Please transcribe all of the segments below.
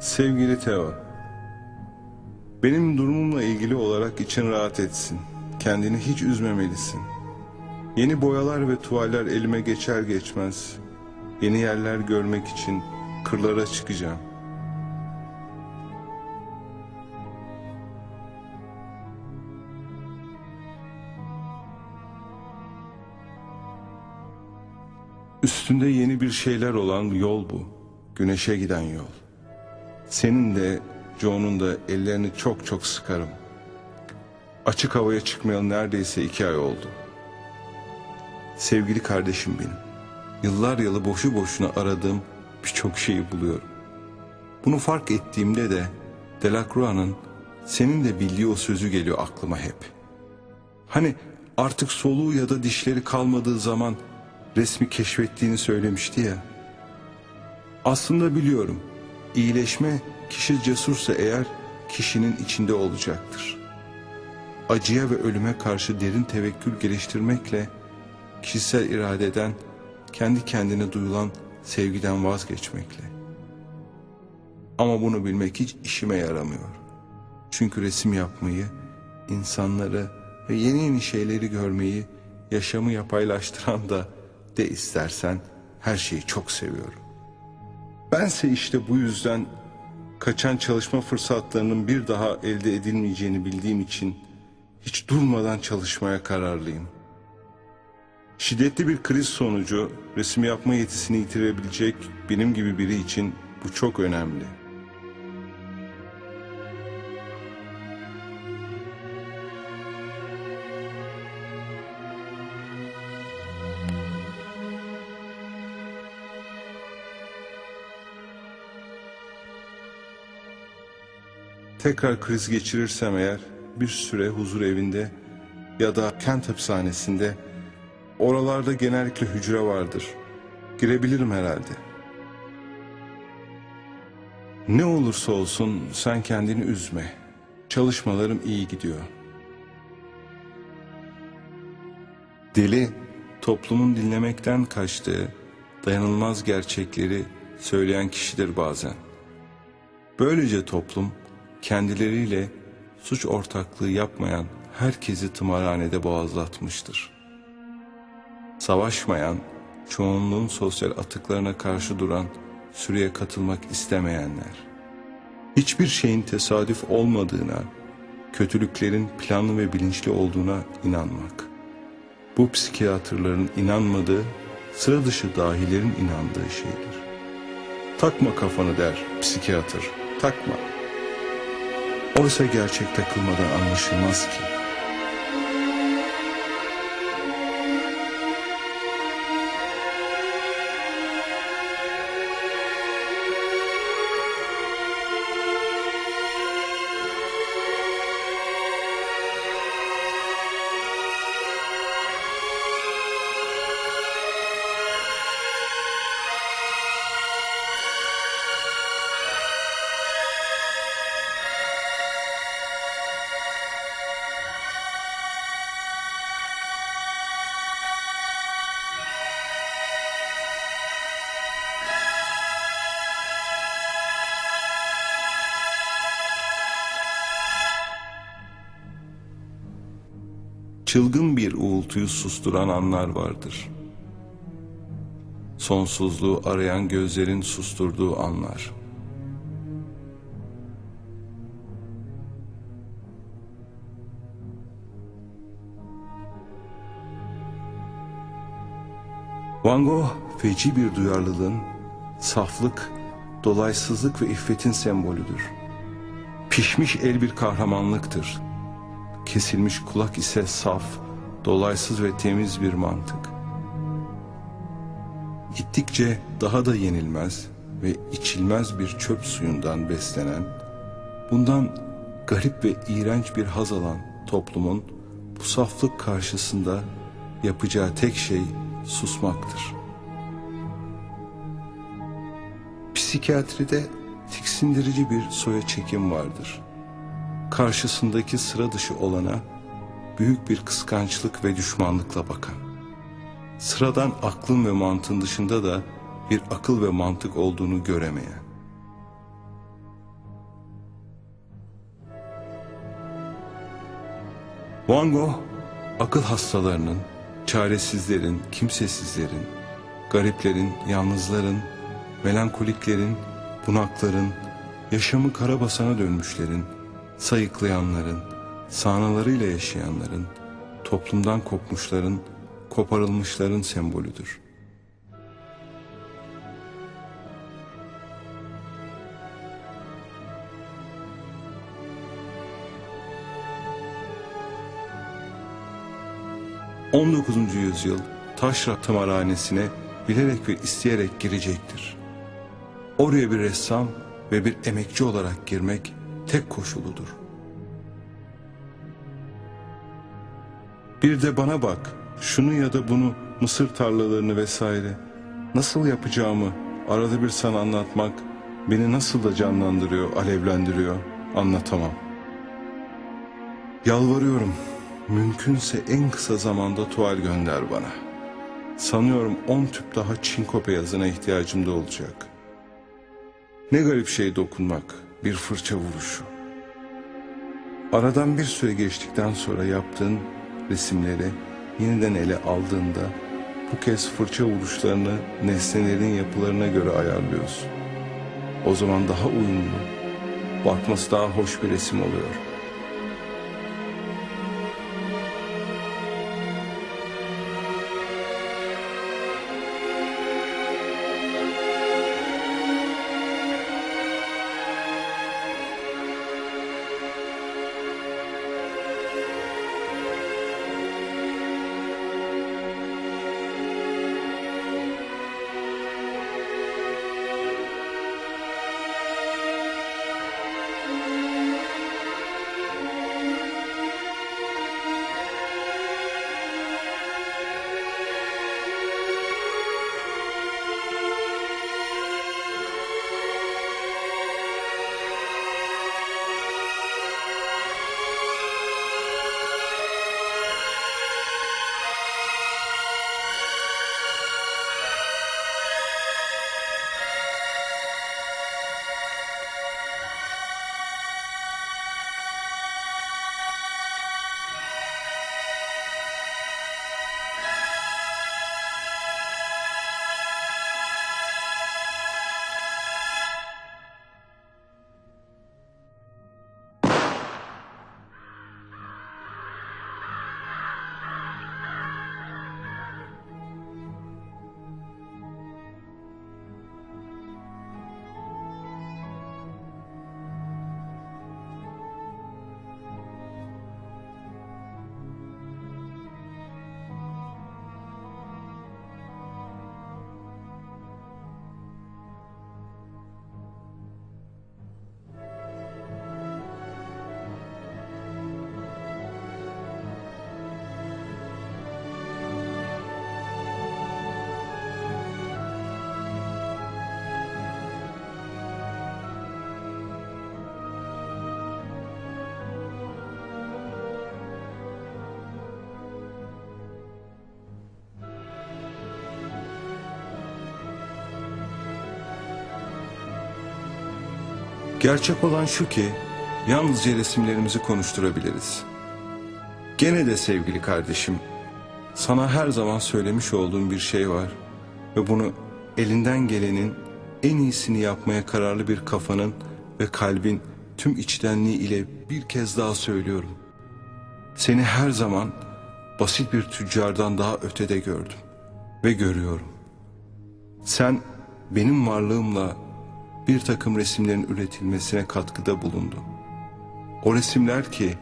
Sevgili Teo, benim durumumla ilgili olarak için rahat etsin. Kendini hiç üzmemelisin. Yeni boyalar ve tuvaller elime geçer geçmez yeni yerler görmek için kırlara çıkacağım. Üstünde yeni bir şeyler olan yol bu. Güneşe giden yol. Senin de Joe'nun da ellerini çok çok sıkarım. Açık havaya çıkmayalı neredeyse iki ay oldu. Sevgili kardeşim benim. Yıllar yılı boşu boşuna aradığım birçok şeyi buluyorum. Bunu fark ettiğimde de Delacroix'ın senin de bildiği o sözü geliyor aklıma hep. Hani artık soluğu ya da dişleri kalmadığı zaman resmi keşfettiğini söylemişti ya. Aslında biliyorum. İyileşme kişi cesursa eğer kişinin içinde olacaktır. Acıya ve ölüme karşı derin tevekkül geliştirmekle kişisel iradeden kendi kendine duyulan sevgiden vazgeçmekle. Ama bunu bilmek hiç işime yaramıyor. Çünkü resim yapmayı, insanları ve yeni yeni şeyleri görmeyi yaşamı yapaylaştıran da de istersen her şeyi çok seviyorum. Bense işte bu yüzden kaçan çalışma fırsatlarının bir daha elde edilmeyeceğini bildiğim için hiç durmadan çalışmaya kararlıyım. Şiddetli bir kriz sonucu resim yapma yetisini yitirebilecek benim gibi biri için bu çok önemli. Tekrar kriz geçirirsem eğer bir süre huzur evinde ya da kent hapishanesinde oralarda genellikle hücre vardır. Girebilirim herhalde. Ne olursa olsun sen kendini üzme. Çalışmalarım iyi gidiyor. Deli toplumun dinlemekten kaçtığı dayanılmaz gerçekleri söyleyen kişidir bazen. Böylece toplum kendileriyle suç ortaklığı yapmayan herkesi tımarhanede boğazlatmıştır. Savaşmayan, çoğunluğun sosyal atıklarına karşı duran, sürüye katılmak istemeyenler. Hiçbir şeyin tesadüf olmadığına, kötülüklerin planlı ve bilinçli olduğuna inanmak. Bu psikiyatrların inanmadığı, sıra dışı dahilerin inandığı şeydir. Takma kafanı der psikiyatr, takma. Oysa gerçek takılmadan anlaşılmaz ki. Çılgın bir uğultuyu susturan anlar vardır. Sonsuzluğu arayan gözlerin susturduğu anlar. Van Gogh feci bir duyarlılığın, saflık, dolaysızlık ve iffetin sembolüdür. Pişmiş el bir kahramanlıktır. Kesilmiş kulak ise saf, dolaysız ve temiz bir mantık. Gittikçe daha da yenilmez ve içilmez bir çöp suyundan beslenen, bundan garip ve iğrenç bir haz alan toplumun bu saflık karşısında yapacağı tek şey susmaktır. Psikiyatride tiksindirici bir soya çekim vardır karşısındaki sıra dışı olana büyük bir kıskançlık ve düşmanlıkla bakan, sıradan aklın ve mantığın dışında da bir akıl ve mantık olduğunu göremeyen, Van Gogh, akıl hastalarının, çaresizlerin, kimsesizlerin, gariplerin, yalnızların, melankoliklerin, bunakların, yaşamı karabasana dönmüşlerin, sayıklayanların, sahnalarıyla yaşayanların, toplumdan kopmuşların, koparılmışların sembolüdür. ...19. yüzyıl taşra tımarhanesine bilerek ve isteyerek girecektir. Oraya bir ressam ve bir emekçi olarak girmek tek koşuludur. Bir de bana bak, şunu ya da bunu, mısır tarlalarını vesaire. Nasıl yapacağımı arada bir sana anlatmak beni nasıl da canlandırıyor, alevlendiriyor, anlatamam. Yalvarıyorum, mümkünse en kısa zamanda tuval gönder bana. Sanıyorum on tüp daha çinko beyazına ihtiyacım da olacak. Ne garip şey dokunmak, bir fırça vuruşu. Aradan bir süre geçtikten sonra yaptığın resimleri yeniden ele aldığında bu kez fırça vuruşlarını nesnelerin yapılarına göre ayarlıyorsun. O zaman daha uyumlu, bakması daha hoş bir resim oluyor. Gerçek olan şu ki yalnızca resimlerimizi konuşturabiliriz. Gene de sevgili kardeşim, sana her zaman söylemiş olduğum bir şey var ve bunu elinden gelenin en iyisini yapmaya kararlı bir kafanın ve kalbin tüm içtenliği ile bir kez daha söylüyorum. Seni her zaman basit bir tüccardan daha ötede gördüm ve görüyorum. Sen benim varlığımla bir takım resimlerin üretilmesine katkıda bulundu. O resimler ki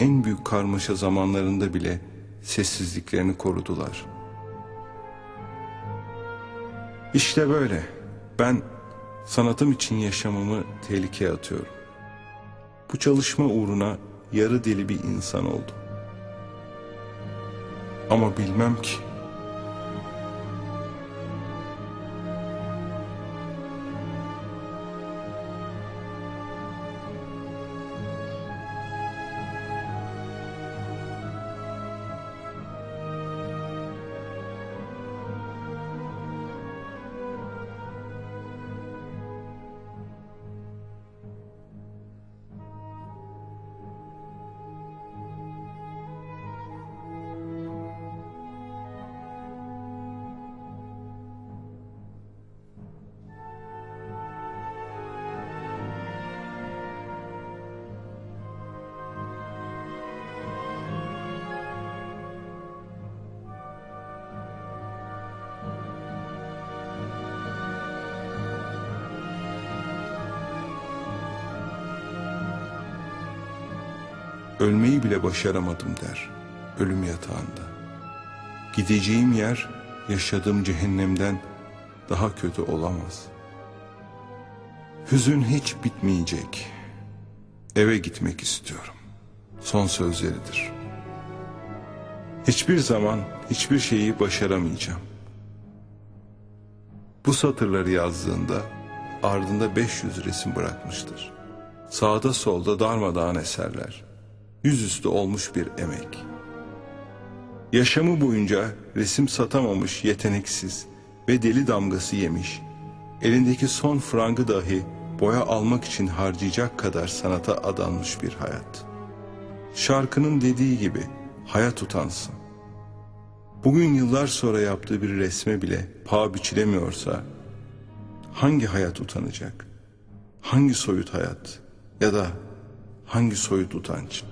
en büyük karmaşa zamanlarında bile sessizliklerini korudular. İşte böyle. Ben sanatım için yaşamımı tehlikeye atıyorum. Bu çalışma uğruna yarı deli bir insan oldum. Ama bilmem ki ölmeyi bile başaramadım der ölüm yatağında. Gideceğim yer yaşadığım cehennemden daha kötü olamaz. Hüzün hiç bitmeyecek. Eve gitmek istiyorum. Son sözleridir. Hiçbir zaman hiçbir şeyi başaramayacağım. Bu satırları yazdığında ardında 500 resim bırakmıştır. Sağda solda darmadağın eserler. Yüzüstü olmuş bir emek. Yaşamı boyunca resim satamamış yeteneksiz ve deli damgası yemiş, elindeki son frangı dahi boya almak için harcayacak kadar sanata adanmış bir hayat. Şarkının dediği gibi hayat utansın. Bugün yıllar sonra yaptığı bir resme bile paha biçilemiyorsa hangi hayat utanacak? Hangi soyut hayat ya da hangi soyut utanç?